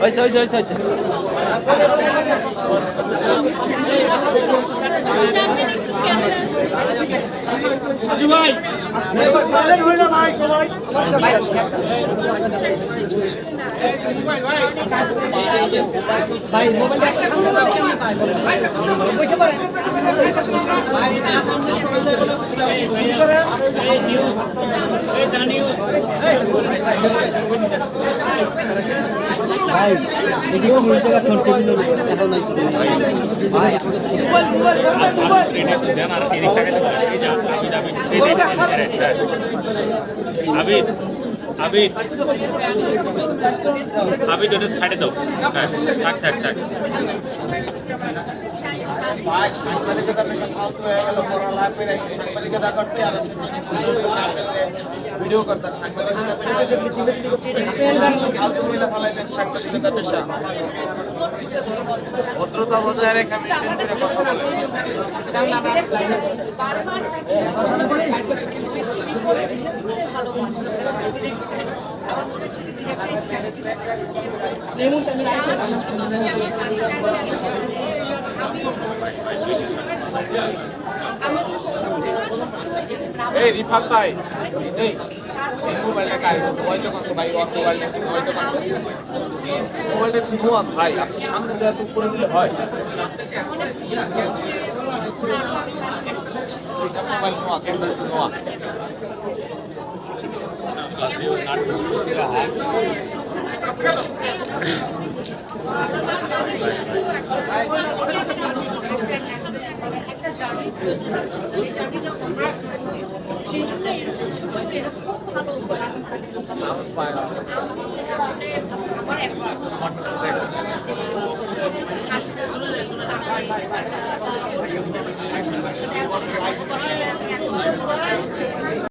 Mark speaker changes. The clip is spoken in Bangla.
Speaker 1: হয়েছে হয়েছে হয়েছে
Speaker 2: ভাই মোবাইল একটা সামনে পাবে কেমনে পায় বলেন বসে পড়েন ভাই এদিকে
Speaker 3: আবিদ আবিদ। আবিদ ওটা ছাড়ে দাও। থাক থাক থাক।
Speaker 4: ভিডিও করতাম সাংবাদিকতা পেশা ভদ্রতা বজায় রেখে কথা বলে এই, রিফাত ভাই। এই মোবাইলটা কার? মোবাইলটা কত ভাই? মোবাইলটা মোবাইলটা কত? ভাই? আপনি সামনে যা তো মোবাইল
Speaker 5: জার্নির প্রয়োজন আছে। সেই জার্নিটা কমপ্লিট করেছি, সেই জন্য এরকম ছোট এরকম ভালো আমি আসলে আমার এখন